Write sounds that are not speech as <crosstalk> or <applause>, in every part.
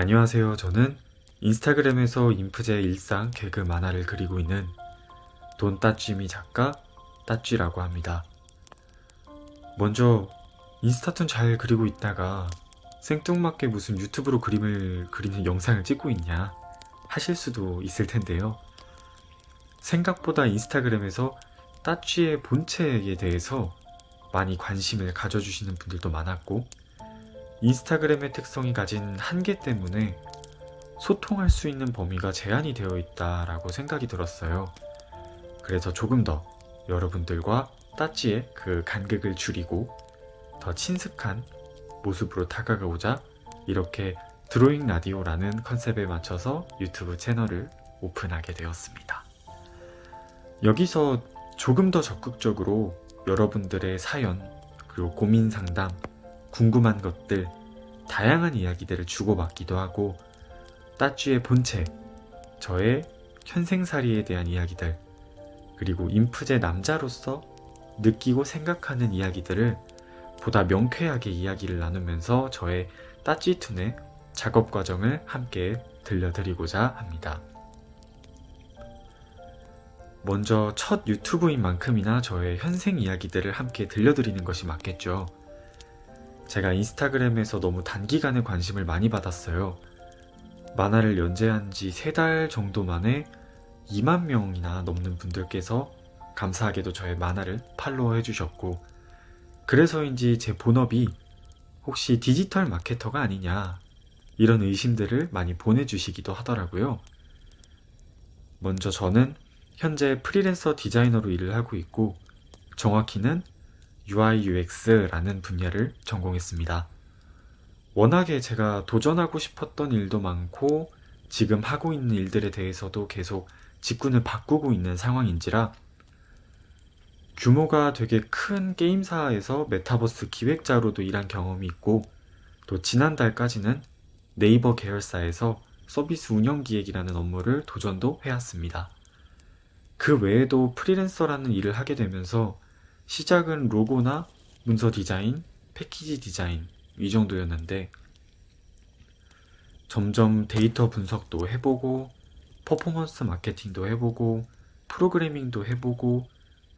안녕하세요. 저는 인스타그램에서 인프제 일상 개그 만화를 그리고 있는 돈따쥐미 작가 따쥐라고 합니다. 먼저 인스타툰 잘 그리고 있다가 생뚱맞게 무슨 유튜브로 그림을 그리는 영상을 찍고 있냐 하실 수도 있을 텐데요. 생각보다 인스타그램에서 따쥐의 본체에 대해서 많이 관심을 가져주시는 분들도 많았고 인스타그램의 특성이 가진 한계 때문에 소통할 수 있는 범위가 제한이 되어 있다라고 생각이 들었어요. 그래서 조금 더 여러분들과 따찌의 그 간극을 줄이고 더 친숙한 모습으로 다가가고자 이렇게 드로잉 라디오라는 컨셉에 맞춰서 유튜브 채널을 오픈하게 되었습니다. 여기서 조금 더 적극적으로 여러분들의 사연, 그리고 고민 상담, 궁금한 것들, 다양한 이야기들을 주고받기도 하고, 따쥐의 본체, 저의 현생살이에 대한 이야기들, 그리고 인프제 남자로서 느끼고 생각하는 이야기들을 보다 명쾌하게 이야기를 나누면서 저의 따쥐툰의 작업 과정을 함께 들려드리고자 합니다. 먼저 첫 유튜브인 만큼이나 저의 현생 이야기들을 함께 들려드리는 것이 맞겠죠. 제가 인스타그램에서 너무 단기간에 관심을 많이 받았어요. 만화를 연재한 지 세 달 정도 만에 2만 명이나 넘는 분들께서 감사하게도 저의 만화를 팔로우 해주셨고, 그래서인지 제 본업이 혹시 디지털 마케터가 아니냐, 이런 의심들을 많이 보내주시기도 하더라고요. 먼저 저는 현재 프리랜서 디자이너로 일을 하고 있고, 정확히는 UI UX라는 분야를 전공했습니다. 워낙에 제가 도전하고 싶었던 일도 많고 지금 하고 있는 일들에 대해서도 계속 직군을 바꾸고 있는 상황인지라 규모가 되게 큰 게임사에서 메타버스 기획자로도 일한 경험이 있고 또 지난달까지는 네이버 계열사에서 서비스 운영 기획이라는 업무를 도전도 해왔습니다. 그 외에도 프리랜서라는 일을 하게 되면서 시작은 로고나 문서 디자인, 패키지 디자인 이 정도였는데 점점 데이터 분석도 해보고 퍼포먼스 마케팅도 해보고 프로그래밍도 해보고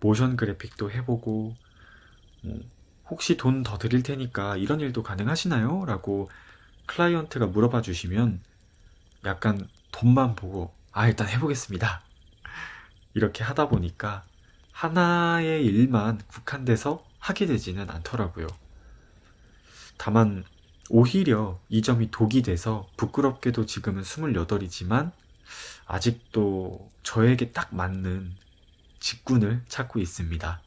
모션 그래픽도 해보고 뭐, 혹시 돈 더 드릴 테니까 이런 일도 가능하시나요? 라고 클라이언트가 물어봐 주시면 약간 돈만 보고 아 일단 해보겠습니다. 이렇게 하다 보니까 하나의 일만 국한돼서 하게 되지는 않더라고요. 다만 오히려 이 점이 독이 돼서 부끄럽게도 지금은 28이지만 아직도 저에게 딱 맞는 직군을 찾고 있습니다.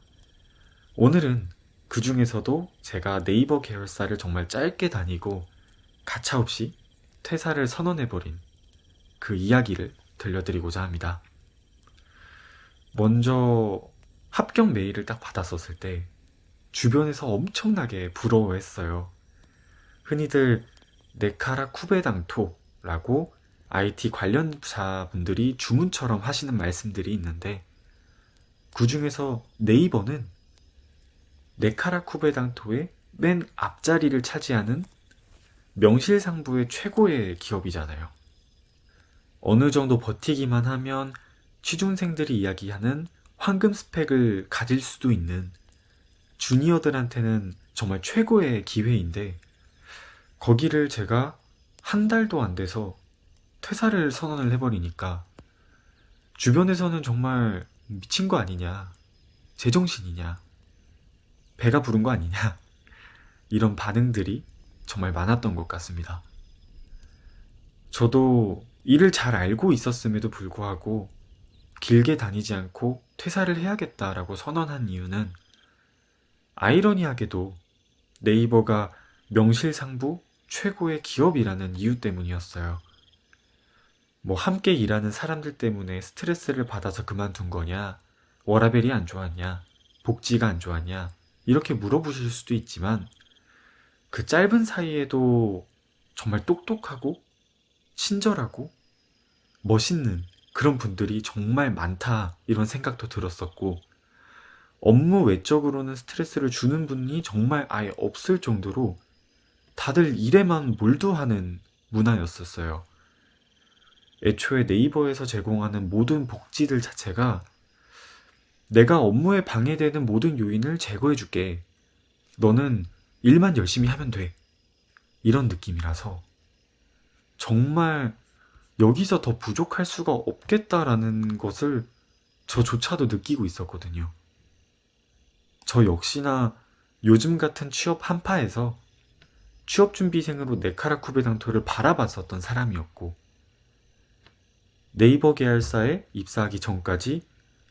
오늘은 그 중에서도 제가 네이버 계열사를 정말 짧게 다니고 가차없이 퇴사를 선언해버린 그 이야기를 들려드리고자 합니다. 먼저 합격 메일을 딱 받았었을 때 주변에서 엄청나게 부러워했어요. 흔히들 네카라 쿠베당토라고 IT 관련자분들이 주문처럼 하시는 말씀들이 있는데 그 중에서 네이버는 네카라 쿠베당토의 맨 앞자리를 차지하는 명실상부의 최고의 기업이잖아요. 어느 정도 버티기만 하면 취준생들이 이야기하는 황금 스펙을 가질 수도 있는 주니어들한테는 정말 최고의 기회인데 거기를 제가 한 달도 안 돼서 퇴사를 선언을 해버리니까 주변에서는 정말 미친 거 아니냐, 제정신이냐, 배가 부른 거 아니냐, <laughs> 이런 반응들이 정말 많았던 것 같습니다. 저도 일을 잘 알고 있었음에도 불구하고 길게 다니지 않고 퇴사를 해야겠다라고 선언한 이유는 아이러니하게도 네이버가 명실상부 최고의 기업이라는 이유 때문이었어요. 뭐 함께 일하는 사람들 때문에 스트레스를 받아서 그만둔 거냐, 워라벨이 안 좋았냐, 복지가 안 좋았냐, 이렇게 물어보실 수도 있지만 그 짧은 사이에도 정말 똑똑하고 친절하고 멋있는 그런 분들이 정말 많다 이런 생각도 들었었고 업무 외적으로는 스트레스를 주는 분이 정말 아예 없을 정도로 다들 일에만 몰두하는 문화였었어요. 애초에 네이버에서 제공하는 모든 복지들 자체가 내가 업무에 방해되는 모든 요인을 제거해 줄게. 너는 일만 열심히 하면 돼. 이런 느낌이라서 정말 여기서 더 부족할 수가 없겠다라는 것을 저조차도 느끼고 있었거든요. 저 역시나 요즘 같은 취업 한파에서 취업준비생으로 네카라쿠베 당토를 바라봤었던 사람이었고, 네이버 계열사에 입사하기 전까지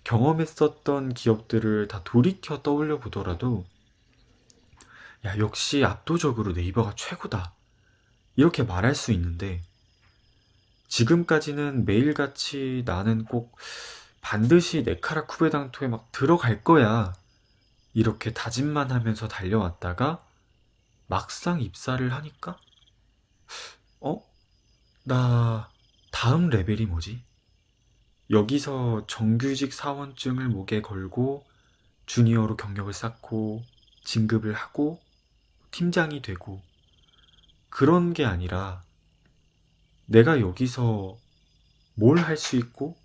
경험했었던 기업들을 다 돌이켜 떠올려 보더라도, 야, 역시 압도적으로 네이버가 최고다. 이렇게 말할 수 있는데, 지금까지는 매일같이 나는 꼭 반드시 네카라 쿠베당토에 막 들어갈 거야. 이렇게 다짐만 하면서 달려왔다가 막상 입사를 하니까 어? 나 다음 레벨이 뭐지? 여기서 정규직 사원증을 목에 걸고 주니어로 경력을 쌓고 진급을 하고 팀장이 되고 그런 게 아니라 내가 여기서 뭘 할 수 있고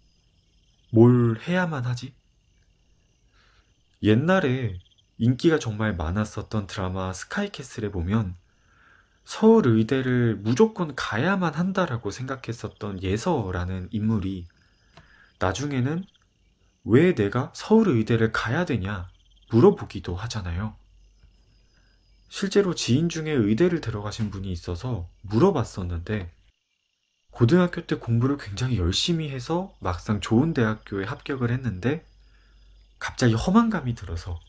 뭘 해야만 하지? 옛날에 인기가 정말 많았었던 드라마 스카이캐슬에 보면 서울 의대를 무조건 가야만 한다라고 생각했었던 예서라는 인물이 나중에는 왜 내가 서울 의대를 가야 되냐 물어보기도 하잖아요. 실제로 지인 중에 의대를 들어가신 분이 있어서 물어봤었는데 고등학교 때 공부를 굉장히 열심히 해서 막상 좋은 대학교에 합격을 했는데 갑자기 험한 감이 들어서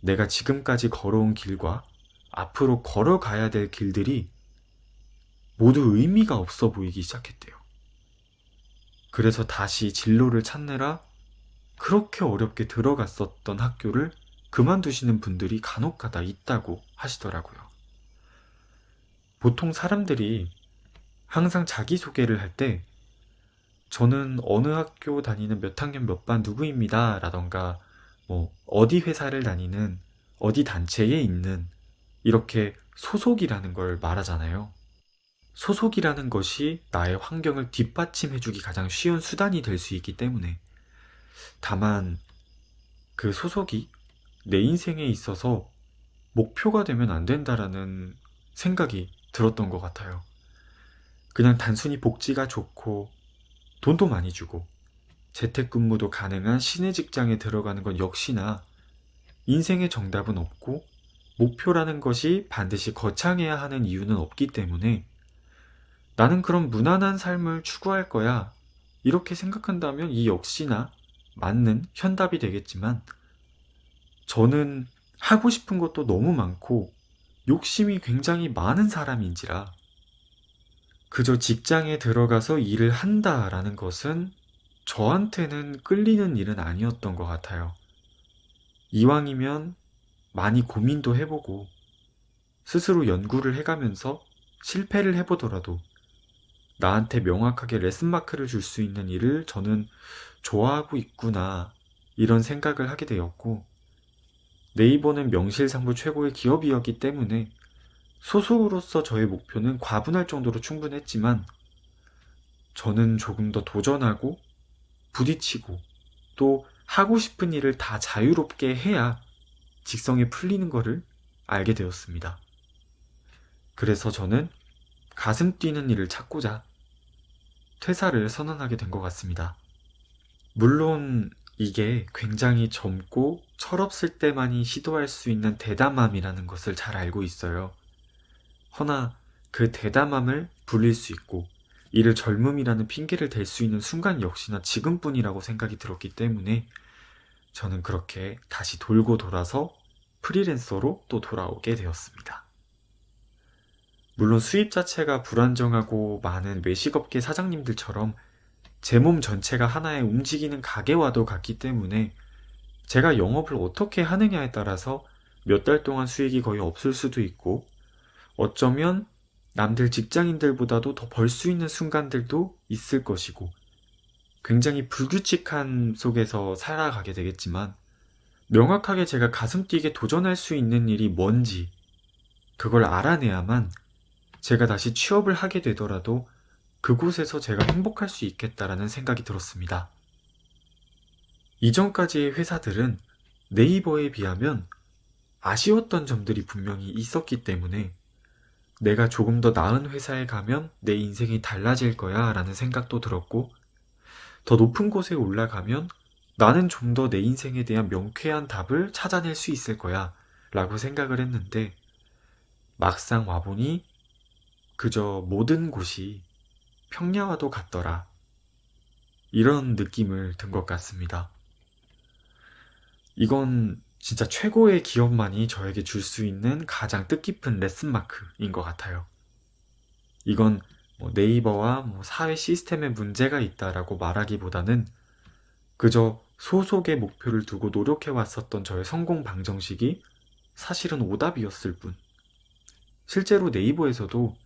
내가 지금까지 걸어온 길과 앞으로 걸어가야 될 길들이 모두 의미가 없어 보이기 시작했대요. 그래서 다시 진로를 찾느라 그렇게 어렵게 들어갔었던 학교를 그만두시는 분들이 간혹 가다 있다고 하시더라고요. 보통 사람들이 항상 자기소개를 할 때 저는 어느 학교 다니는 몇 학년 몇 반 누구입니다. 라던가 뭐 어디 회사를 다니는 어디 단체에 있는 이렇게 소속이라는 걸 말하잖아요. 소속이라는 것이 나의 환경을 뒷받침해주기 가장 쉬운 수단이 될 수 있기 때문에 다만 그 소속이 내 인생에 있어서 목표가 되면 안 된다라는 생각이 들었던 것 같아요. 그냥 단순히 복지가 좋고 돈도 많이 주고 재택근무도 가능한 시내 직장에 들어가는 건 역시나 인생의 정답은 없고 목표라는 것이 반드시 거창해야 하는 이유는 없기 때문에 나는 그런 무난한 삶을 추구할 거야. 이렇게 생각한다면 이 역시나 맞는 현답이 되겠지만 저는 하고 싶은 것도 너무 많고 욕심이 굉장히 많은 사람인지라 그저 직장에 들어가서 일을 한다라는 것은 저한테는 끌리는 일은 아니었던 것 같아요. 이왕이면 많이 고민도 해보고 스스로 연구를 해가면서 실패를 해보더라도 나한테 명확하게 레슨 마크를 줄 수 있는 일을 저는 좋아하고 있구나 이런 생각을 하게 되었고 네이버는 명실상부 최고의 기업이었기 때문에 소속으로서 저의 목표는 과분할 정도로 충분했지만 저는 조금 더 도전하고 부딪히고 또 하고 싶은 일을 다 자유롭게 해야 직성이 풀리는 것을 알게 되었습니다. 그래서 저는 가슴 뛰는 일을 찾고자 퇴사를 선언하게 된 것 같습니다. 물론 이게 굉장히 젊고 철없을 때만이 시도할 수 있는 대담함이라는 것을 잘 알고 있어요. 허나 그 대담함을 불릴 수 있고 이를 젊음이라는 핑계를 댈 수 있는 순간 역시나 지금뿐이라고 생각이 들었기 때문에 저는 그렇게 다시 돌고 돌아서 프리랜서로 또 돌아오게 되었습니다. 물론 수입 자체가 불안정하고 많은 외식업계 사장님들처럼 제 몸 전체가 하나의 움직이는 가게와도 같기 때문에 제가 영업을 어떻게 하느냐에 따라서 몇 달 동안 수익이 거의 없을 수도 있고 어쩌면 남들 직장인들보다도 더 벌 수 있는 순간들도 있을 것이고 굉장히 불규칙한 속에서 살아가게 되겠지만 명확하게 제가 가슴 뛰게 도전할 수 있는 일이 뭔지 그걸 알아내야만 제가 다시 취업을 하게 되더라도 그곳에서 제가 행복할 수 있겠다라는 생각이 들었습니다. 이전까지의 회사들은 네이버에 비하면 아쉬웠던 점들이 분명히 있었기 때문에 내가 조금 더 나은 회사에 가면 내 인생이 달라질 거야 라는 생각도 들었고 더 높은 곳에 올라가면 나는 좀 더 내 인생에 대한 명쾌한 답을 찾아낼 수 있을 거야 라고 생각을 했는데 막상 와보니 그저 모든 곳이 평야와도 같더라. 이런 느낌을 든 것 같습니다. 이건 진짜 최고의 기업만이 저에게 줄 수 있는 가장 뜻깊은 레슨마크인 것 같아요. 이건 뭐 네이버와 뭐 사회 시스템에 문제가 있다라고 말하기보다는 그저 소속의 목표를 두고 노력해 왔었던 저의 성공 방정식이 사실은 오답이었을 뿐. 실제로 네이버에서도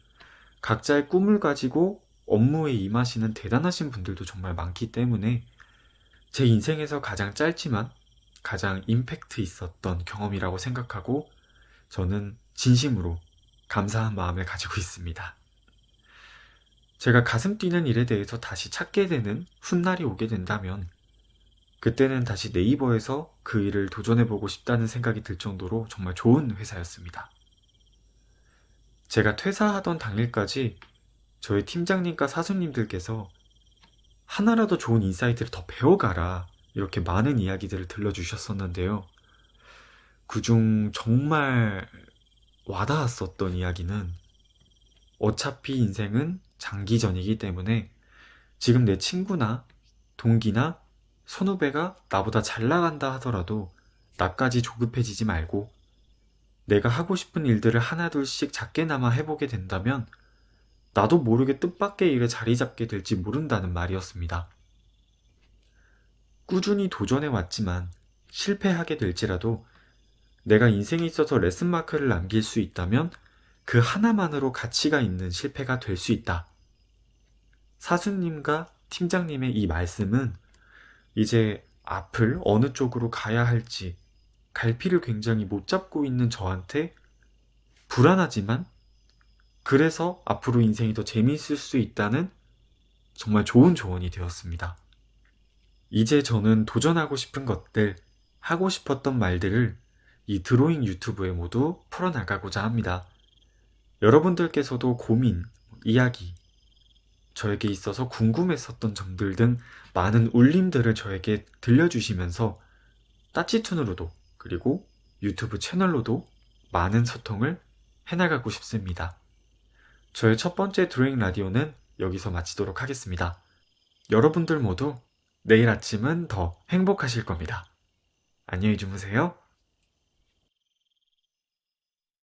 각자의 꿈을 가지고 업무에 임하시는 대단하신 분들도 정말 많기 때문에 제 인생에서 가장 짧지만 가장 임팩트 있었던 경험이라고 생각하고 저는 진심으로 감사한 마음을 가지고 있습니다. 제가 가슴 뛰는 일에 대해서 다시 찾게 되는 훗날이 오게 된다면 그때는 다시 네이버에서 그 일을 도전해보고 싶다는 생각이 들 정도로 정말 좋은 회사였습니다. 제가 퇴사하던 당일까지 저희 팀장님과 사수님들께서 하나라도 좋은 인사이트를 더 배워가라 이렇게 많은 이야기들을 들려주셨었는데요. 그중 정말 와닿았었던 이야기는 어차피 인생은 장기전이기 때문에 지금 내 친구나 동기나 선후배가 나보다 잘 나간다 하더라도 나까지 조급해지지 말고 내가 하고 싶은 일들을 하나둘씩 작게나마 해보게 된다면 나도 모르게 뜻밖의 일에 자리 잡게 될지 모른다는 말이었습니다. 꾸준히 도전해 왔지만 실패하게 될지라도 내가 인생에 있어서 레슨 마크를 남길 수 있다면 그 하나만으로 가치가 있는 실패가 될 수 있다. 사수님과 팀장님의 이 말씀은 이제 앞을 어느 쪽으로 가야 할지 갈피를 굉장히 못 잡고 있는 저한테 불안하지만 그래서 앞으로 인생이 더 재미있을 수 있다는 정말 좋은 조언이 되었습니다. 이제 저는 도전하고 싶은 것들, 하고 싶었던 말들을 이 드로잉 유튜브에 모두 풀어나가고자 합니다. 여러분들께서도 고민, 이야기, 저에게 있어서 궁금했었던 점들 등 많은 울림들을 저에게 들려주시면서 따치툰으로도 그리고 유튜브 채널로도 많은 소통을 해나가고 싶습니다. 저의 첫 번째 드로잉 라디오는 여기서 마치도록 하겠습니다. 여러분들 모두 내일 아침은 더 행복하실 겁니다. 안녕히 주무세요.